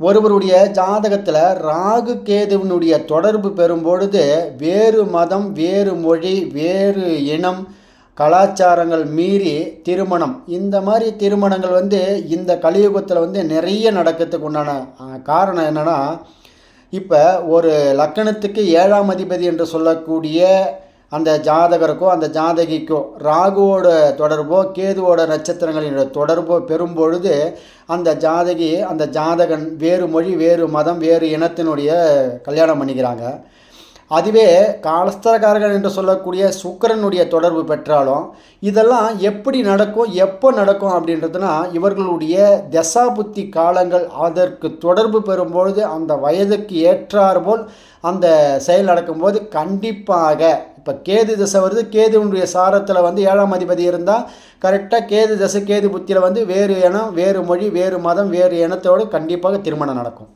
ஒருவருடைய ஜாதகத்தில் ராகு கேதுவினுடைய தொடர்பு பெறும்பொழுது வேறு மதம் வேறு மொழி வேறு இனம் கலாச்சாரங்கள் மீறி திருமணம். இந்த மாதிரி திருமணங்கள் வந்து இந்த கலியுகத்தில் வந்து நிறைய நடக்கிறதுக்கு உண்டான காரணம் என்னென்னா இப்போ ஒரு லக்கணத்துக்கு ஏழாம் அதிபதி என்று சொல்லக்கூடிய அந்த ஜாதகருக்கோ அந்த ஜாதகிக்கோ ராகுவோட தொடர்போ கேதுவோட நட்சத்திரங்களின் தொடர்போ பெறும்பொழுது அந்த ஜாதகி அந்த ஜாதகன் வேறு மொழி வேறு மதம் வேறு இனத்தினுடைய கல்யாணம் பண்ணிக்கிறாங்க. அதுவே காலஸ்தரகாரகன் என்று சொல்லக்கூடிய சுக்கிரனுடைய தொடர்பு பெற்றாலும் இதெல்லாம் எப்படி நடக்கும் எப்போ நடக்கும் அப்படின்றதுனா இவர்களுடைய தசாபுத்தி காலங்கள் அதற்கு தொடர்பு பெறும்பொழுது அந்த வயதுக்கு ஏற்றாற்போல் அந்த செயல் நடக்கும்போது கண்டிப்பாக இப்போ கேது தசை வருது. கேதுனுடைய சாரத்தில் வந்து ஏழாம் அதிபதி இருந்தால் கரெக்டாக கேது தசை கேது புத்தியில் வந்து வேறு இனம் வேறு மொழி வேறு மதம் வேறு இனத்தோடு கண்டிப்பாக திருமணம் நடக்கும்.